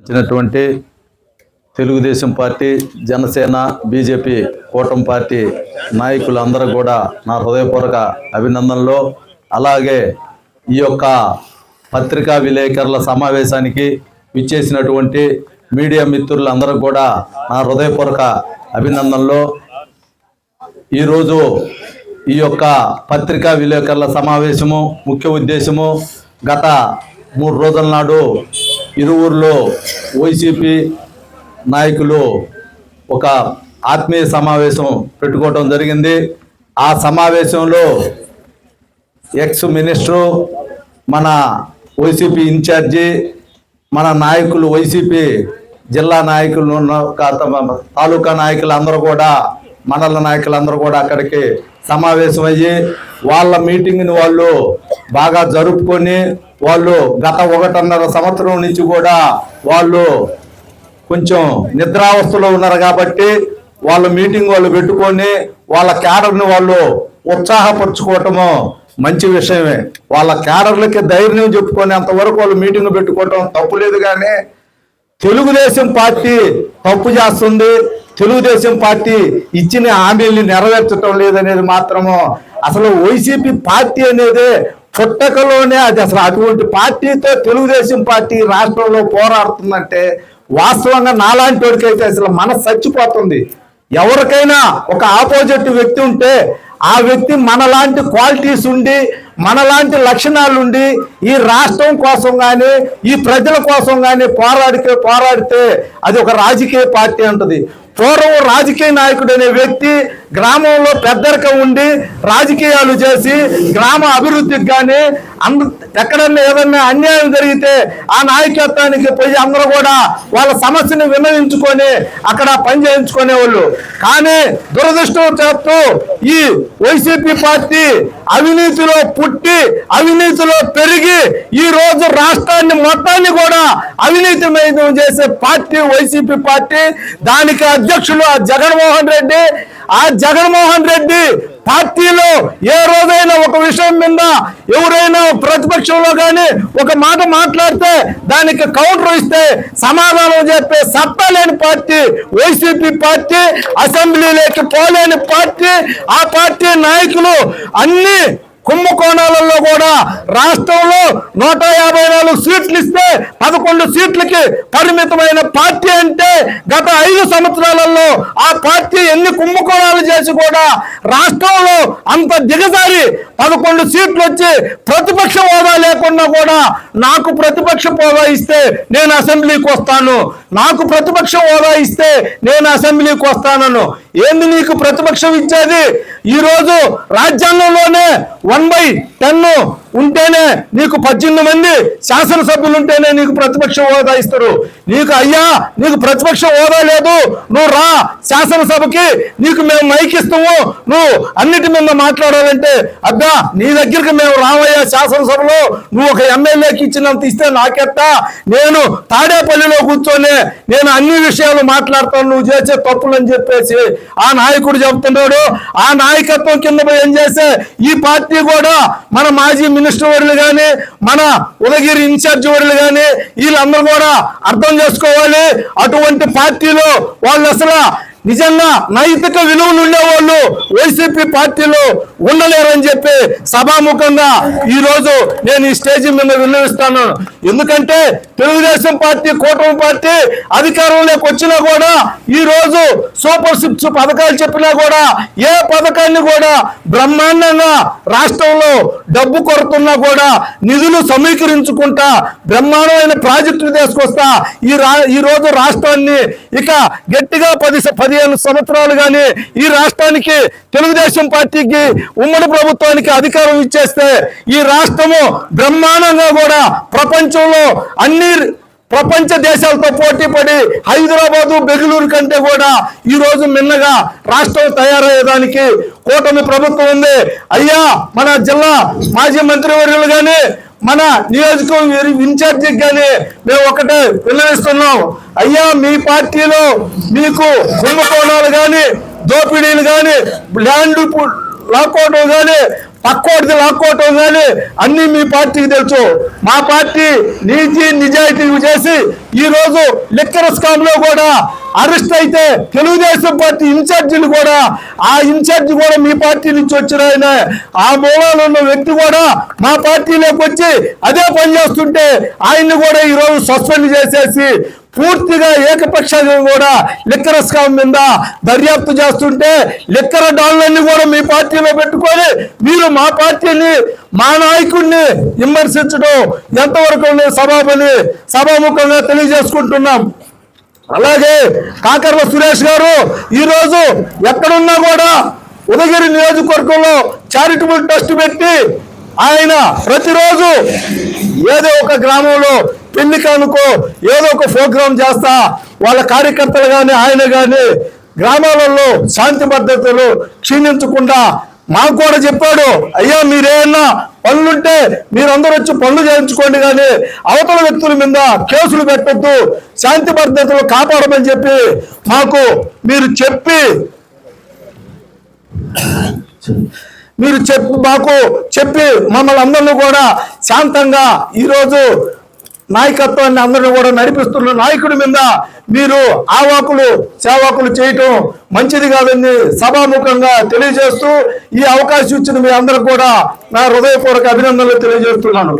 ఇచ్చినటువంటి Telugu Desam party Janasena BJP కూటమి party నాయకులందరూ కూడా నా హృదయపూర్వక అభినందనలు. అలాగే ఈ యొక్క పత్రికా విలేకరుల సమావేశానికి విచ్చేసినటువంటి మీడియా మిత్రులందరూ కూడా నా హృదయపూర్వక అభినందనలు. ఈరోజు ఈ యొక్క పత్రికా విలేకరుల సమావేశము ముఖ్య ఉద్దేశము గత మూడు రోజుల నాడు ఇరువురులో వైసీపీ నాయకులు ఒక ఆత్మీయ సమావేశం పెట్టుకోవడం జరిగింది. ఆ సమావేశంలో ఎక్స్ మినిస్టరు మన వైసీపీ ఇన్ఛార్జి మన నాయకులు వైసీపీ జిల్లా నాయకులు ఉన్న- కా- తాలూకా నాయకులు అందరూ కూడా మండల నాయకులందరూ కూడా అక్కడికి సమావేశమయ్యి వాళ్ళ మీటింగ్ని వాళ్ళు బాగా జరుపుకొని వాళ్ళు గత ఒకటిన్నర సంవత్సరం నుంచి కూడా వాళ్ళు కొంచెం నిద్రావస్థలో ఉన్నారు కాబట్టి వాళ్ళ మీటింగ్ వాళ్ళు పెట్టుకొని వాళ్ళ క్యాడర్ని వాళ్ళు ఉత్సాహపరుచుకోవటము మంచి విషయమే. వాళ్ళ క్యాడర్లకి ధైర్యం చెప్పుకొని అంతవరకు వాళ్ళు మీటింగ్ పెట్టుకోవటం తప్పులేదు కానీ తెలుగుదేశం పార్టీ తప్పు చేస్తుంది. తెలుగుదేశం పార్టీ ఇచ్చిన హామీల్ని నెరవేర్చడం లేదనేది మాత్రము అసలు వైసీపీ పార్టీ అనేది పుట్టకలోనే అది అసలు అటువంటి పార్టీతో తెలుగుదేశం పార్టీ రాష్ట్రంలో పోరాడుతుందంటే వాస్తవంగా నాలాంటి వాడికైతే అసలు మనసు చచ్చిపోతుంది. ఎవరికైనా ఒక ఆపోజిట్ వ్యక్తి ఉంటే ఆ వ్యక్తి మనలాంటి క్వాలిటీస్ ఉండి మనలాంటి లక్షణాలు ఉండి ఈ రాష్ట్రం కోసం కానీ ఈ ప్రజల కోసం కానీ పోరాడితే పోరాడితే అది ఒక రాజకీయ పార్టీ ఉంటుంది పూర్వం రాజకీయ నాయకుడు అనే వ్యక్తి గ్రామంలో పెద్దరికం ఉండి రాజకీయాలు చేసి గ్రామ అభివృద్ధికి కానీ అంద ఎక్కడన్నా ఏదన్నా అన్యాయం జరిగితే ఆ నాయకత్వానికి పోయి అందరూ కూడా వాళ్ళ సమస్యను విన్నవించుకొని అక్కడ పని చేయించుకునే వాళ్ళు కానీ దురదృష్టం చేస్తూ ఈ వైసీపీ పార్టీ అవినీతిలో పుట్టి అవినీతిలో పెరిగి ఈ రోజు రాష్ట్రాన్ని మొత్తాన్ని కూడా అవినీతిమయం చేసే పార్టీ వైసీపీ పార్టీ. దానికి అధ్యక్షులు ఆ జగన్మోహన్ రెడ్డి. ఆ జగన్మోహన్ రెడ్డి పార్టీలో ఏ రోజైనా ఒక విషయం మీద ఎవరైనా ప్రతిపక్షంలో కానీ ఒక మాట మాట్లాడితే దానికి కౌంటర్ ఇస్తే సమాధానం చెప్పే సత్తా లేని పార్టీ వైసీపీ పార్టీ అసెంబ్లీలోకి పోలేని పార్టీ ఆ పార్టీ నాయకులు అన్ని కుంభకోణాలలో కూడా రాష్ట్రంలో నూట యాభై నాలుగు సీట్లు ఇస్తే పదకొండు సీట్లకి పరిమితమైన పార్టీ అంటే గత ఐదు సంవత్సరాలలో ఆ పార్టీ ఎన్ని కుంభకోణాలు చేసి కూడా రాష్ట్రంలో అంత దిగజారి పదకొండు సీట్లు వచ్చి ప్రతిపక్ష హోదా లేకుండా కూడా నాకు ప్రతిపక్ష హోదా ఇస్తే నేను అసెంబ్లీకి వస్తాను. నాకు ప్రతిపక్ష హోదా ఇస్తే నేను అసెంబ్లీకి వస్తానను. ఏంది నీకు ప్రతిపక్షం ఇచ్చేది? ఈరోజు రాజ్యాంగంలోనే వన్ బై టెన్ ఉంటేనే నీకు పద్దెనిమిది మంది శాసనసభ్యులు ఉంటేనే నీకు ప్రతిపక్ష హోదా ఇస్తారు. నీకు అయ్యా నీకు ప్రతిపక్ష హోదా లేదు. నువ్వు రా శాసనసభకి నీకు మేము మైక్ ఇస్తాము. నువ్వు అన్నిటి మీద మాట్లాడాలంటే అబ్బా నీ దగ్గరికి మేము రామయ్యా శాసనసభలో. నువ్వు ఒక ఎమ్మెల్యేకి ఇచ్చినంత ఇస్తే నాకెట్టా? నేను తాడేపల్లిలో కూర్చొని నేను అన్ని విషయాలు మాట్లాడతాను. నువ్వు చేసే తప్పులని చెప్పేసి ఆ నాయకుడు చెప్తున్నాడు. ఆ నాయకత్వం కింద పోయి ఏం చేసే ఈ పార్టీ కూడా మన మాజీ మినిస్టర్ వర్లు కానీ మన ఉదగిరి ఇన్ఛార్జ్ వాళ్ళు కానీ వీళ్ళందరూ కూడా అర్థం చేసుకోవాలి. అటువంటి పార్టీలో వాళ్ళు అసలు నిజంగా నైతిక విలువలు ఉండేవాళ్ళు వైసీపీ పార్టీలో ఉండలేరని చెప్పి సభాముఖంగా ఈరోజు నేను ఈ స్టేజ్ మీద విన్నవిస్తాను. ఎందుకంటే తెలుగుదేశం పార్టీ కూటమి పార్టీ అధికారంలోకి వచ్చినా కూడా ఈ రోజు సూపర్ సిప్స్ పథకాలు చెప్పినా కూడా ఏ పథకాన్ని కూడా బ్రహ్మాండంగా రాష్ట్రంలో డబ్బు కొరతున్నా కూడా నిధులు సమీకరించుకుంటా బ్రహ్మాండమైన ప్రాజెక్టులు తీసుకొస్తా ఈ రా ఈ రోజు రాష్ట్రాన్ని ఇక గట్టిగా పది పది పదిహేను సంవత్సరాలు కానీ ఈ రాష్ట్రానికి తెలుగుదేశం పార్టీకి ఉమ్మడి ప్రభుత్వానికి అధికారం ఇచ్చేస్తే ఈ రాష్ట్రము బ్రహ్మాండంగా కూడా ప్రపంచంలో అన్ని ప్రపంచ దేశాలతో పోటీ పడి హైదరాబాదు బెంగళూరు కంటే కూడా ఈ రోజు మిన్నగా రాష్ట్రం తయారయ్యేదానికి కూటమి ప్రభుత్వం ఉంది. అయ్యా మన జిల్లా మాజీ మంత్రివర్యులు కానీ మన నియోజకవర్గం ఇన్ఛార్జి కానీ మేము ఒకటే విన్నవిస్తున్నాం. అయ్యా మీ పార్టీలో మీకు కుంభకోణాలు కానీ దోపిడీలు కానీ ల్యాండ్ లాక్కోవటం కానీ పక్కోటిది లాక్కోవటం కానీ అన్ని మీ పార్టీకి తెలుసు. మా పార్టీ నీతి నిజాయితీ చేసి ఈరోజు లిక్కర్ స్కామ్లో కూడా అరెస్ట్ అయితే తెలుగుదేశం పార్టీ ఇన్ఛార్జీలు కూడా ఆ ఇన్ఛార్జి కూడా మీ పార్టీ నుంచి వచ్చిన ఆయన ఆ మూలాలు ఉన్న వ్యక్తి కూడా మా పార్టీలోకి వచ్చి అదే పని చేస్తుంటే ఆయన్ని కూడా ఈరోజు సస్పెండ్ చేసేసి పూర్తిగా ఏకపక్షంగా కూడా లిక్కర స్కామ్ మీద దర్యాప్తు చేస్తుంటే లిక్కర డాళ్ళన్ని కూడా మీ పార్టీలో పెట్టుకొని మీరు మా పార్టీని మా నాయకుడిని విమర్శించడం ఎంతవరకు ఉంది సభాపతి సభాముఖంగా తెలియజేసుకుంటున్నాం. అలాగే కాకర్ల సురేష్ గారు ఈరోజు ఎక్కడున్నా కూడా ఉదగిరి నియోజకవర్గంలో చారిటబుల్ ట్రస్ట్ పెట్టి ఆయన ప్రతిరోజు ఏదో ఒక గ్రామంలో పెళ్ళి కానుకో ఏదో ఒక ప్రోగ్రాం చేస్తా వాళ్ళ కార్యకర్తలు కానీ ఆయన కానీ గ్రామాలలో శాంతి భద్రతలు క్షీణించకుండా మాకు కూడా చెప్పాడు అయ్యా మీరేమన్నా పనులుంటే మీరందరూ వచ్చి పనులు చేయించుకోండి కానీ అవతల వ్యక్తుల మీద కేసులు పెట్టద్దు శాంతి భద్రతలు కాపాడమని చెప్పి మాకు మీరు చెప్పి మీరు చెప్పి మాకు చెప్పి మమ్మల్ని అందరినీ కూడా శాంతంగా ఈరోజు నాయకత్వాన్ని అందరిని కూడా నడిపిస్తున్న నాయకుడి మీద మీరు ఆవాకులు సేవాకులు చేయటం మంచిది కాదని సభాముఖంగా తెలియజేస్తూ ఈ అవకాశం ఇచ్చిన మీ అందరికి కూడా నా హృదయపూర్వక అభినందనలు తెలియజేస్తున్నాను.